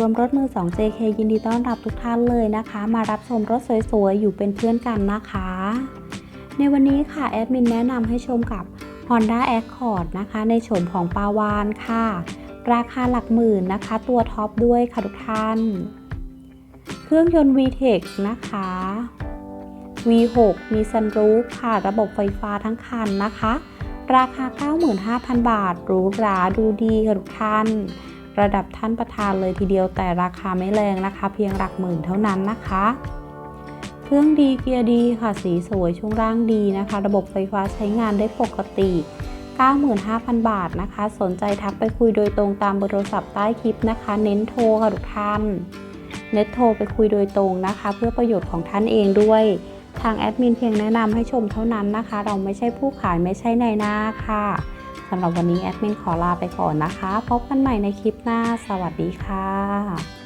รวมรถมือ 2 JK ยินดีต้อนรับทุกท่านเลยนะคะ มารับชมรถสวยๆ อยู่เป็นเพื่อนกันนะคะ ในวันนี้ค่ะแอดมินแนะนำให้ชมกับ Honda Accord นะคะ ในโฉมของปาวานค่ะ ราคาหลักหมื่นนะคะ ตัวท็อปด้วยค่ะทุกท่าน เครื่องยนต์ VTEC นะคะ V6 มีซันรูฟค่ะ ระบบไฟฟ้าทั้งคันนะคะ ราคา 95,000 บาทหรูหราดูดีค่ะทุกท่าน ระดับท่านประธานเลยทีเดียวแต่ราคาไม่แรงนะคะ เพียงหลักหมื่นเท่านั้นนะคะ เครื่องดีเกียร์ดีค่ะสีสวยช่วงล่างดีนะคะ ระบบไฟฟ้าใช้งานได้ปกติ 95,000 บาทนะคะ สนใจทักไปคุยโดยตรงตามเบอร์โทรศัพท์ใต้คลิปนะคะ เน้นโทรค่ะทุกท่านเน็ตโทรไปคุยโดยตรงนะคะ เพื่อประโยชน์ของท่านเองด้วย ทางแอดมินเพียงแนะนำให้ชมเท่านั้นนะคะ เราไม่ใช่ผู้ขายไม่ใช่ในหน้าค่ะ สำหรับวันนี้แอดมินขอลาไปก่อนนะคะ พบกันใหม่ในคลิปหน้า สวัสดีค่ะ